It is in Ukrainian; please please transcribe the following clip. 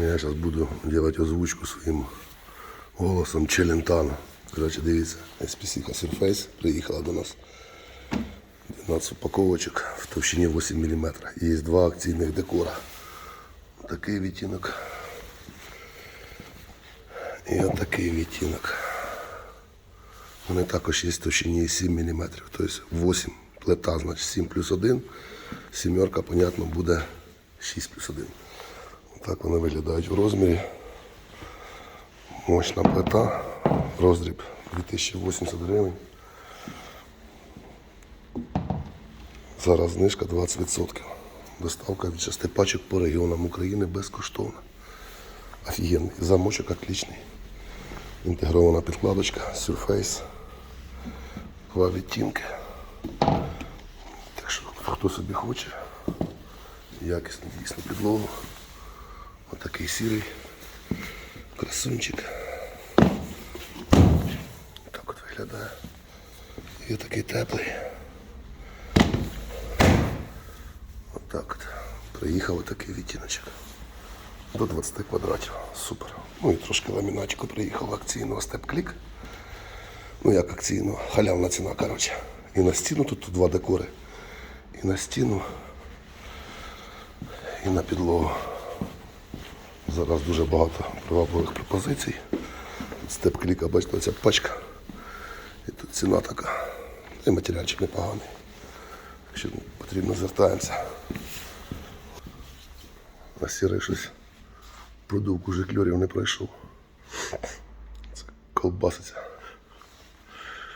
Я зараз буду робити озвучку своїм голосом Челентано. Коротше, дивіться, SPC Surface приїхала до нас. 12 упаковочок в товщині 8 мм. Є два акційних декора. Такий відтінок. І отакий відтінок. Вони також є в товщині 7 мм. Тобто 8 плита, значить 7 плюс 1. Сімерка, понятно, буде 6 плюс 1. Так вони виглядають в розмірі. Мощна плита. Роздріб 2080 гривень. Зараз знижка 20%. Доставка від 6 пачок по регіонам України безкоштовна. Офігенний. Замочок отличний. Інтегрована підкладочка, Surface. Два відтінки. Так що, хто собі хоче, якісну дійсно підлогу. Отакий сірий красунчик. Так от виглядає. І такий теплий. Отак от. Приїхав отакий відтіночок. До 20 квадратів. Супер. Ну і трошки ламінатику приїхав акційного степ-клік. Ну як акційного, халявна ціна, коротше. І на стіну тут два декори. І на стіну, і на підлогу. Зараз дуже багато привабливих пропозицій. Степ-кліка, бачите, оця пачка. І тут ціна така. І матеріальчик непоганий. Якщо потрібно, звертаємося. А сірий щось продувку кльорів не пройшов. Це колбаситься.